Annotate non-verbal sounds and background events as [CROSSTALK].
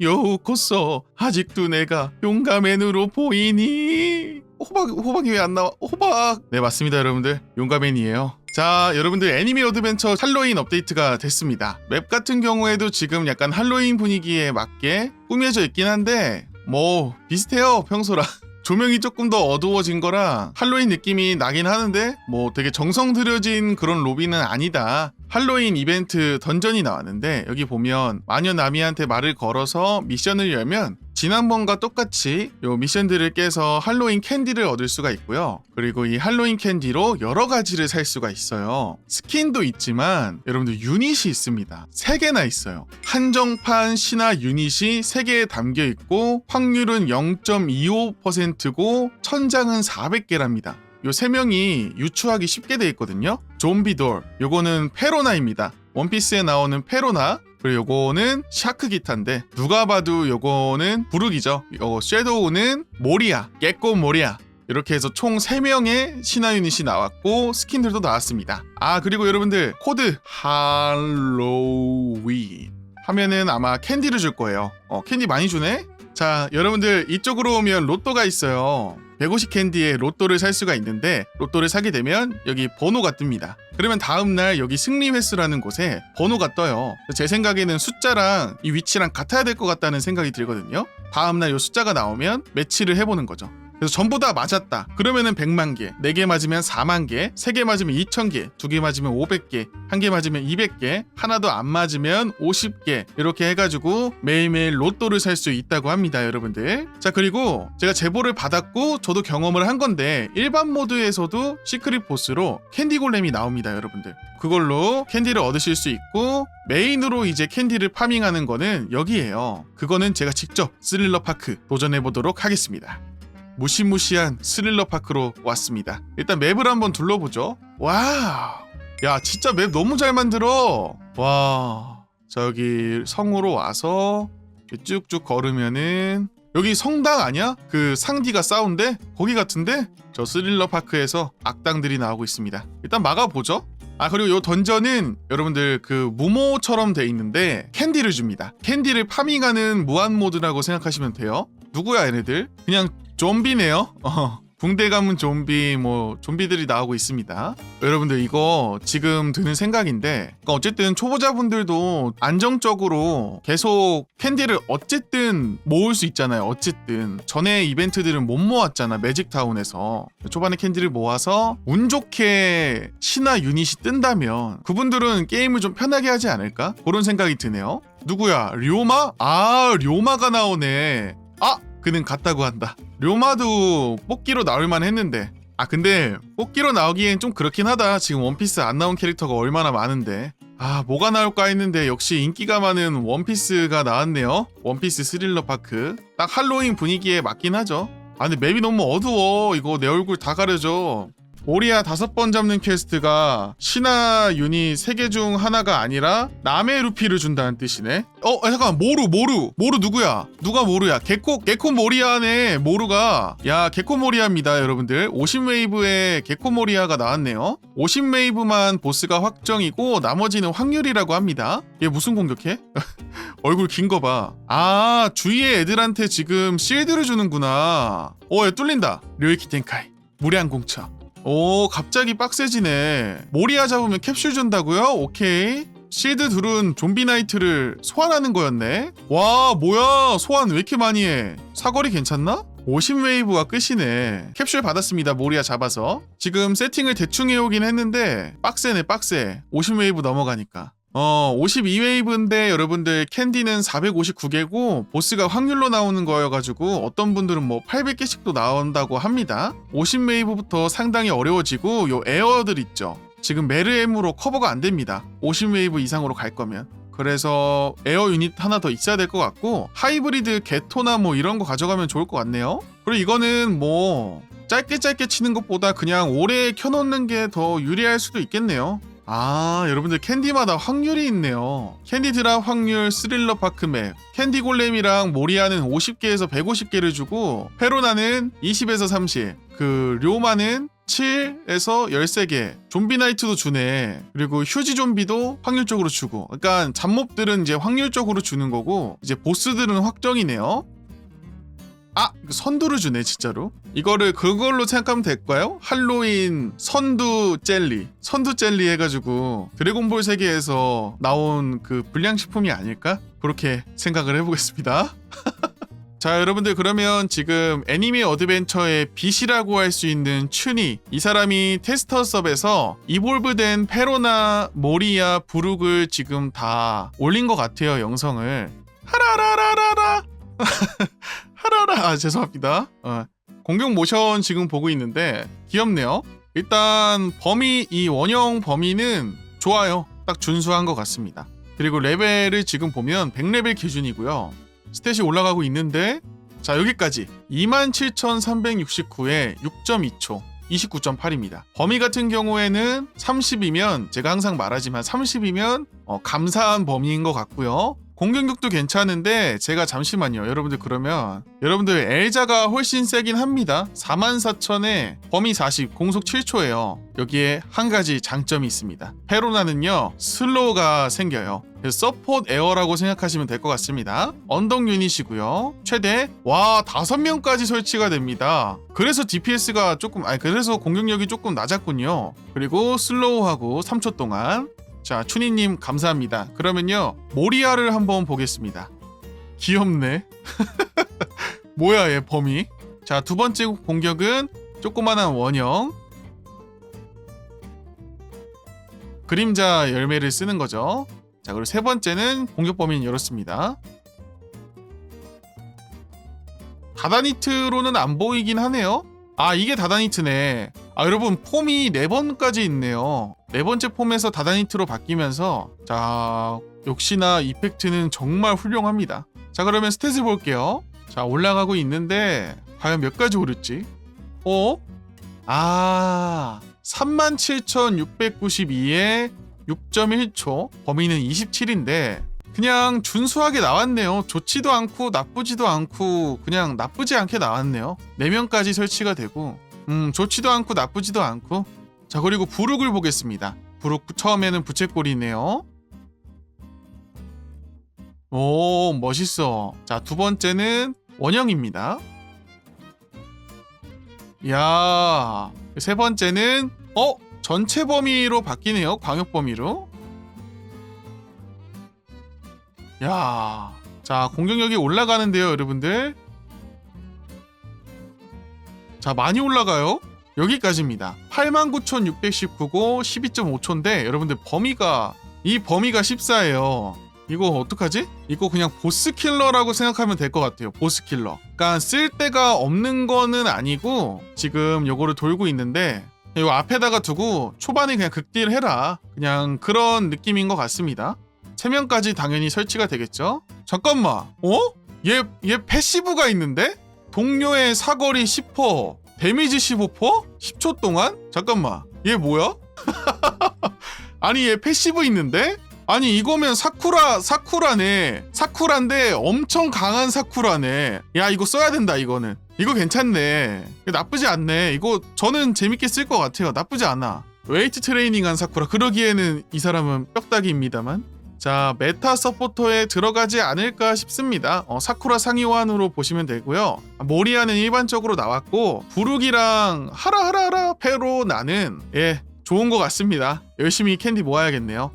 여우 코쏘 아직도 내가 용가맨으로 보이니? 호박 호박이 왜 안 나와? 호박! 네 맞습니다 여러분들. 용가맨이에요. 자 여러분들 애니메 어드벤처 할로윈 업데이트가 됐습니다. 맵 같은 경우에도 지금 약간 할로윈 분위기에 맞게 꾸며져 있긴 한데 뭐 비슷해요 평소랑. [LAUGHS] 조명이 조금 더 어두워진 거라 할로윈 느낌이 나긴 하는데 뭐 되게 정성 들여진 그런 로비는 아니다. 할로윈 이벤트 던전이 나왔는데 여기 보면 마녀 나미한테 말을 걸어서 미션을 열면 지난번과 똑같이 요 미션들을 깨서 할로윈 캔디를 얻을 수가 있고요. 그리고 이 할로윈 캔디로 여러 가지를 살 수가 있어요. 스킨도 있지만 여러분들 유닛이 있습니다. 3개나 있어요. 한정판 신화 유닛이 3개에 담겨 있고 확률은 0.25%고 천장은 400개랍니다. 요 세 명이 유추하기 쉽게 돼 있거든요. 좀비돌, 요거는 페로나입니다. 원피스에 나오는 페로나, 그리고 요거는 샤크 기타인데 누가 봐도 요거는 부르기죠. 요거 섀도우는 모리아, 깨꼬 모리아. 이렇게 해서 총 3명의 신화 유닛이 나왔고 스킨들도 나왔습니다. 아 그리고 여러분들 코드 할로윈 하면은 아마 캔디를 줄 거예요. 어 캔디 많이 주네? 자 여러분들 이쪽으로 오면 로또가 있어요. 150 캔디에 로또를 살 수가 있는데 로또를 사게 되면 여기 번호가 뜹니다. 그러면 다음날 여기 승리 횟수라는 곳에 번호가 떠요. 제 생각에는 숫자랑 이 위치랑 같아야 될 것 같다는 생각이 들거든요. 다음날 이 숫자가 나오면 매치를 해보는 거죠. 그래서 전부 다 맞았다. 그러면은 100만 개, 4개 맞으면 4만 개, 3개 맞으면 2천 개, 2개 맞으면 500개, 1개 맞으면 200개, 하나도 안 맞으면 50개 이렇게 해가지고 매일매일 로또를 살 수 있다고 합니다, 여러분들. 자 그리고 제가 제보를 받았고 저도 경험을 한 건데 일반 모드에서도 시크릿 보스로 캔디 골렘이 나옵니다, 여러분들. 그걸로 캔디를 얻으실 수 있고 메인으로 이제 캔디를 파밍하는 거는 여기에요. 그거는 제가 직접 스릴러 파크 도전해 보도록 하겠습니다. 무시무시한 스릴러 파크로 왔습니다. 일단 맵을 한번 둘러보죠. 와우. 야, 진짜 맵 너무 잘 만들어. 와. 저기 성으로 와서 쭉쭉 걸으면은 여기 성당 아니야? 그 상디가 싸운데 거기 같은데? 저 스릴러 파크에서 악당들이 나오고 있습니다. 일단 막아보죠. 아 그리고 요 던전은 여러분들 그 무모처럼 돼 있는데 캔디를 줍니다. 캔디를 파밍하는 무한 모드라고 생각하시면 돼요. 누구야 얘네들? 그냥 좀비네요. 어. 붕대 감은 좀비 뭐 좀비들이 나오고 있습니다. 여러분들 이거 지금 드는 생각인데 그러니까 어쨌든 초보자분들도 안정적으로 계속 캔디를 어쨌든 모을 수 있잖아요. 어쨌든 전에 이벤트들은 못 모았잖아 매직타운에서 초반에 캔디를 모아서 운 좋게 신화 유닛이 뜬다면 그분들은 게임을 좀 편하게 하지 않을까 그런 생각이 드네요. 누구야? 료마? 아 료마가 나오네. 아 그는 같다고 한다. 료마도 뽑기로 나올만 했는데. 아 근데 뽑기로 나오기엔 좀 그렇긴 하다. 지금 원피스 안 나온 캐릭터가 얼마나 많은데. 아 뭐가 나올까 했는데 역시 인기가 많은 원피스가 나왔네요. 원피스 스릴러 파크. 딱 할로윈 분위기에 맞긴 하죠. 아 근데 맵이 너무 어두워. 이거 내 얼굴 다 가려져. 오리아 다섯 번 잡는 퀘스트가 신화 유닛 세 개 중 하나가 아니라 남의 루피를 준다는 뜻이네. 어 아, 잠깐 모루 모루 모루 누구야? 누가 모루야? 개코 개코 모리아네 모루가 야 개코 모리아입니다 여러분들. 50 웨이브에 개코 모리아가 나왔네요. 50 웨이브만 보스가 확정이고 나머지는 확률이라고 합니다. 얘 무슨 공격해? [LAUGHS] 얼굴 긴 거 봐. 아 주위의 애들한테 지금 실드를 주는구나. 어얘 뚫린다. 료이키 텐카이 무량 공처. 오 갑자기 빡세지네. 모리아 잡으면 캡슐 준다고요? 오케이. 실드 둘은 좀비 나이트를 소환하는 거였네. 와 뭐야? 소환 왜 이렇게 많이 해? 사거리 괜찮나? 50 웨이브가 끝이네. 캡슐 받았습니다 모리아 잡아서. 지금 세팅을 대충 해오긴 했는데 빡세네 빡세. 50 웨이브 넘어가니까 어, 52웨이브인데 여러분들 캔디는 459개고 보스가 확률로 나오는 거여가지고 어떤 분들은 뭐 800개씩도 나온다고 합니다. 50웨이브부터 상당히 어려워지고 요 에어들 있죠. 지금 메르엠으로 커버가 안 됩니다. 50웨이브 이상으로 갈 거면. 그래서 에어 유닛 하나 더 있어야 될 것 같고 하이브리드 게토나 뭐 이런 거 가져가면 좋을 것 같네요. 그리고 이거는 뭐 짧게 짧게 치는 것보다 그냥 오래 켜놓는 게 더 유리할 수도 있겠네요. 아, 여러분들 캔디마다 확률이 있네요. 캔디 드랍 확률 스릴러 파크 맵. 캔디 골렘이랑 모리아는 50개에서 150개를 주고 페로나는 20에서 30. 그 료마는 7에서 13개 좀비 나이트도 주네 그리고 휴지 좀비도 확률적으로 주고 그러니까 잡몹들은 이제 확률적으로 주는 거고 이제 보스들은 확정이네요 아 선두를 주네 진짜로. 이거를 그걸로 생각하면 될까요? 할로윈 선두 젤리. 선두 젤리 해가지고 드래곤볼 세계에서 나온 그 불량식품이 아닐까? 그렇게 생각을 해보겠습니다. [LAUGHS] 자 여러분들 그러면 지금 애니메 어드벤처의 빛이라고 할 수 있는 춘이 이 사람이 테스터 섭에서 이볼브된 페로나 모리아 부룩을 지금 다 올린 것 같아요 영성을. 하라라라라라 [LAUGHS] 하라라. 아 죄송합니다. 어, 공격 모션 지금 보고 있는데 귀엽네요. 일단 범위 이 원형 범위는 좋아요. 딱 준수한 것 같습니다. 그리고 레벨을 지금 보면 100레벨 기준이고요. 스탯이 올라가고 있는데 자 여기까지. 27,369에 6.2초 29.8입니다. 범위 같은 경우에는 30이면 제가 항상 말하지만 30이면 어, 감사한 범위인 것 같고요. 공격력도 괜찮은데 제가 잠시만요. 여러분들 그러면 여러분들 엘자가 훨씬 세긴 합니다. 44,000에 범위 40, 공속 7초예요. 여기에 한 가지 장점이 있습니다. 페로나는요. 슬로우가 생겨요. 서포트 에어라고 생각하시면 될 것 같습니다. 언덕 유닛이고요. 최대 와 다섯 명까지 설치가 됩니다. 그래서 DPS가 조금 아니 그래서 공격력이 조금 낮았군요. 그리고 슬로우하고 3초 동안 자 추니님 감사합니다. 그러면요 모리아를 한번 보겠습니다. 귀엽네. [LAUGHS] 뭐야 얘 범위? 자 두 번째 공격은 조그만한 원형 그림자 열매를 쓰는 거죠. 자 그리고 세 번째는 공격 범위는 이렇습니다. 다다니트로는 안 보이긴 하네요. 아 이게 다다니트네. 아 여러분 폼이 네 번까지 있네요. 네 번째 폼에서 다다니트로 바뀌면서 자 역시나 이펙트는 정말 훌륭합니다. 자 그러면 스탯을 볼게요. 자 올라가고 있는데 과연 몇 가지 오를지? 어? 아 37,692에 6.1초 범위는 27인데 그냥 준수하게 나왔네요. 좋지도 않고 나쁘지도 않고 그냥 나쁘지 않게 나왔네요. 4명까지 설치가 되고 음 좋지도 않고 나쁘지도 않고 자 그리고 부룩을 보겠습니다. 부룩 처음에는 부채꼴이네요. 오 멋있어. 자 두 번째는 원형입니다. 야, 세 번째는 어 전체 범위로 바뀌네요. 광역 범위로. 야, 자 공격력이 올라가는데요, 여러분들. 자 많이 올라가요. 여기까지입니다. 89,619고 12.5초인데 여러분들 범위가 이 범위가 14예요. 이거 어떡하지? 이거 그냥 보스 킬러라고 생각하면 될 것 같아요. 보스 킬러. 그러니까 쓸 데가 없는 거는 아니고 지금 요거를 돌고 있는데 요 앞에다가 두고 초반에 그냥 극딜 해라. 그냥 그런 느낌인 것 같습니다. 3명까지 당연히 설치가 되겠죠? 잠깐만. 어? 얘, 얘 패시브가 있는데? 동료의 사거리 10%, 데미지 15%? 10초 동안? 잠깐만. 얘 뭐야? [LAUGHS] 아니 얘 패시브 있는데? 아니 이거면 사쿠라 사쿠라네 사쿠라인데 엄청 강한 사쿠라네 야 이거 써야 된다 이거는 이거 괜찮네 나쁘지 않네 이거 저는 재밌게 쓸 것 같아요 나쁘지 않아 웨이트 트레이닝한 사쿠라 그러기에는 이 사람은 뼈다귀입니다만 자 메타 서포터에 들어가지 않을까 싶습니다. 어, 사쿠라 상위호환으로 보시면 되고요. 모리아는 일반적으로 나왔고 부룩이랑 하라하라라 페로 나는 예 좋은 것 같습니다. 열심히 캔디 모아야겠네요